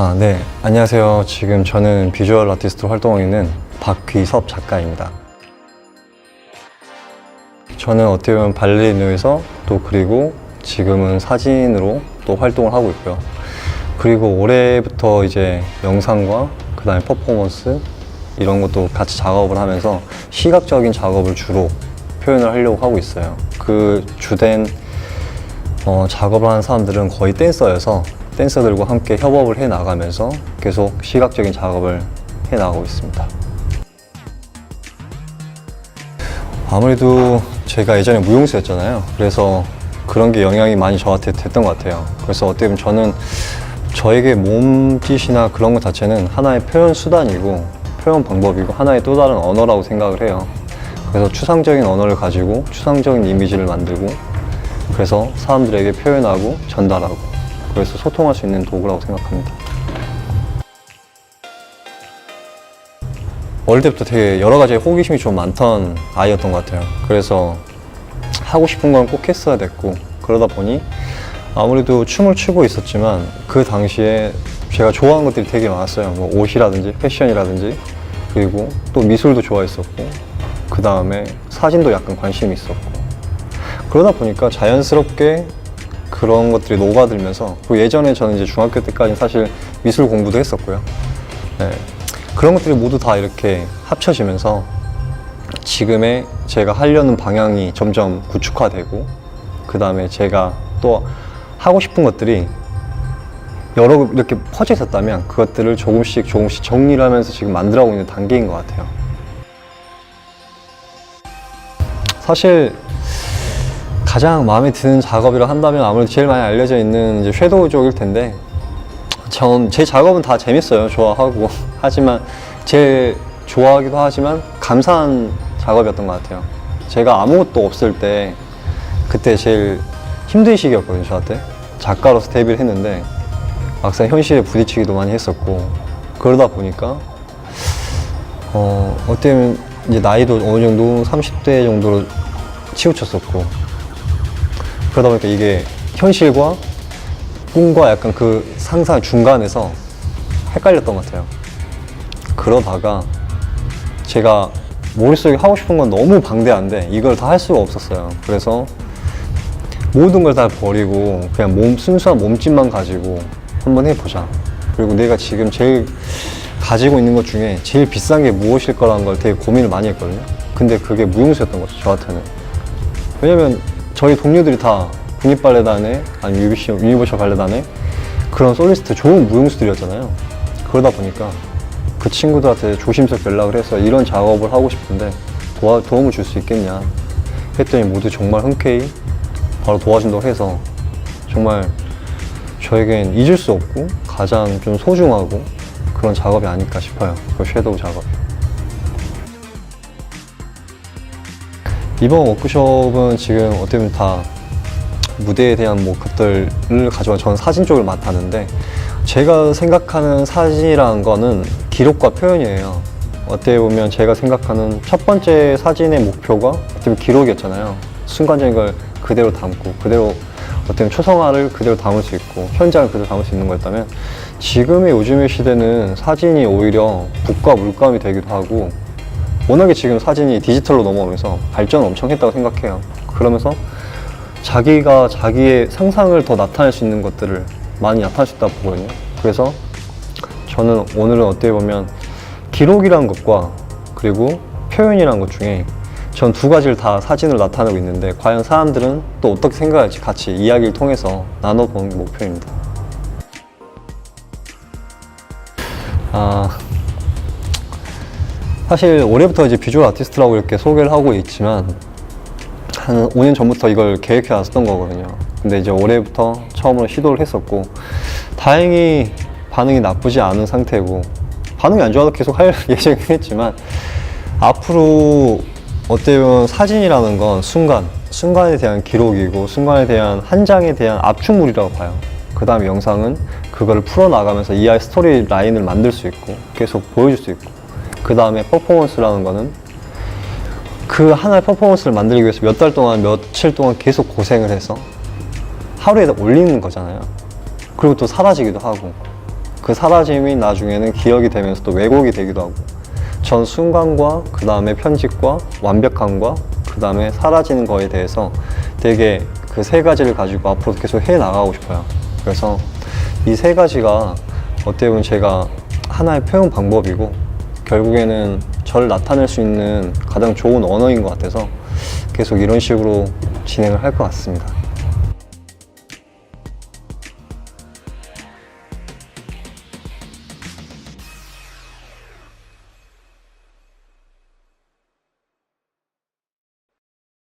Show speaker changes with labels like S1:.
S1: 아, 네. 안녕하세요. 지금 저는 비주얼 아티스트로 활동하고 있는 박귀섭 작가입니다. 저는 어떻게 보면 발레리노에서 또 그리고 지금은 사진으로 또 활동을 하고 있고요. 그리고 올해부터 이제 영상과 그 다음에 퍼포먼스 이런 것도 같이 작업을 하면서 시각적인 작업을 주로 표현을 하려고 하고 있어요. 그 주된 어, 작업을 하는 사람들은 거의 댄서여서 댄서들과 함께 협업을 해 나가면서 계속 시각적인 작업을 해 나가고 있습니다. 아무래도 제가 예전에 무용수였잖아요. 그래서 그런 게 영향이 많이 저한테 됐던 것 같아요. 그래서 어떻게 보면 저는 저에게 몸짓이나 그런 것 자체는 하나의 표현 수단이고 표현 방법이고 하나의 또 다른 언어라고 생각을 해요. 그래서 추상적인 언어를 가지고 추상적인 이미지를 만들고 그래서 사람들에게 표현하고 전달하고 그래서 소통할 수 있는 도구라고 생각합니다. 어릴 때부터 되게 여러 가지 호기심이 좀 많던 아이였던 것 같아요. 그래서 하고 싶은 건 꼭 했어야 됐고 그러다 보니 아무래도 춤을 추고 있었지만 그 당시에 제가 좋아하는 것들이 되게 많았어요. 뭐 옷이라든지 패션이라든지 그리고 또 미술도 좋아했었고 그 다음에 사진도 약간 관심이 있었고 그러다 보니까 자연스럽게 그런 것들이 녹아들면서 그리고 예전에 저는 이제 중학교 때까지 사실 미술 공부도 했었고요. 네. 그런 것들이 모두 다 이렇게 합쳐지면서 지금의 제가 하려는 방향이 점점 구축화되고 그 다음에 제가 또 하고 싶은 것들이 여러 이렇게 퍼져 있었다면 그것들을 조금씩 조금씩 정리를 하면서 지금 만들어가고 있는 단계인 것 같아요. 사실 가장 마음에 드는 작업이라 한다면 아무래도 제일 많이 알려져 있는 이제 섀도우 쪽일 텐데 전 제 작업은 다 재밌어요. 좋아하고. 하지만 제일 좋아하기도 하지만 감사한 작업이었던 것 같아요. 제가 아무것도 없을 때 그때 제일 힘든 시기였거든요 저한테. 작가로서 데뷔를 했는데 막상 현실에 부딪히기도 많이 했었고 그러다 보니까 어 보면 이제 나이도 어느 정도? 30대 정도로 치우쳤었고 그러다 보니까 이게 현실과 꿈과 약간 그 상상 중간에서 헷갈렸던 것 같아요. 그러다가 제가 머릿속에 하고 싶은 건 너무 방대한데 이걸 다 할 수가 없었어요. 그래서 모든 걸 다 버리고 그냥 몸, 순수한 몸짓만 가지고 한번 해보자. 그리고 내가 지금 제일 가지고 있는 것 중에 제일 비싼 게 무엇일 거라는 걸 되게 고민을 많이 했거든요. 근데 그게 무용수였던 거죠, 저한테는. 왜냐면 저희 동료들이 다 국립발레단에 아니면 유니버셜 발레단에 그런 솔리스트 좋은 무용수들이었잖아요. 그러다 보니까 그 친구들한테 조심스럽게 연락을 해서 이런 작업을 하고 싶은데 도와, 도움을 줄 수 있겠냐 했더니 모두 정말 흔쾌히 바로 도와준다고 해서 정말 저에겐 잊을 수 없고 가장 좀 소중하고 그런 작업이 아닐까 싶어요. 그 섀도우 작업. 이번 워크숍은 지금 어떻게 보면 다 무대에 대한 뭐 것들을 가져와 저는 사진 쪽을 맡았는데 제가 생각하는 사진이라는 거는 기록과 표현이에요. 어떻게 보면 제가 생각하는 첫 번째 사진의 목표가 어떻게 보면 기록이었잖아요. 순간적인 걸 그대로 담고 그대로 어떻게 보면 초성화를 그대로 담을 수 있고 현장을 그대로 담을 수 있는 거였다면 지금의 요즘의 시대는 사진이 오히려 붓과 물감이 되기도 하고 워낙에 지금 사진이 디지털로 넘어오면서 발전을 엄청 했다고 생각해요. 그러면서 자기가 자기의 상상을 더 나타낼 수 있는 것들을 많이 나타낼 수 있다고 보거든요. 그래서 저는 오늘은 어떻게 보면 기록이라는 것과 그리고 표현이라는 것 중에 전 두 가지를 다 사진으로 나타내고 있는데 과연 사람들은 또 어떻게 생각할지 같이 이야기를 통해서 나눠보는 게 목표입니다. 아, 사실 올해부터 이제 비주얼 아티스트라고 이렇게 소개를 하고 있지만 한 5년 전부터 이걸 계획해 놨었던 거거든요. 근데 이제 올해부터 처음으로 시도를 했었고 다행히 반응이 나쁘지 않은 상태고 반응이 안 좋아도 계속 할 예정이긴 했지만 앞으로 보면 사진이라는 건 순간 순간에 대한 기록이고 순간에 대한 한 장에 대한 압축물이라고 봐요. 그 다음에 영상은 그거를 풀어나가면서 이하의 스토리 라인을 만들 수 있고 계속 보여줄 수 있고 그 다음에 퍼포먼스라는 거는 그 하나의 퍼포먼스를 만들기 위해서 몇 달 동안 며칠 동안 계속 고생을 해서 하루에 올리는 거잖아요. 그리고 또 사라지기도 하고 그 사라짐이 나중에는 기억이 되면서 또 왜곡이 되기도 하고 전 순간과 그 다음에 편집과 완벽함과 그 다음에 사라지는 거에 대해서 되게 그 세 가지를 가지고 앞으로 계속 해 나가고 싶어요. 그래서 이 세 가지가 어떻게 보면 제가 하나의 표현 방법이고 결국에는 저를 나타낼 수 있는 가장 좋은 언어인 것 같아서 계속 이런 식으로 진행을 할 것 같습니다.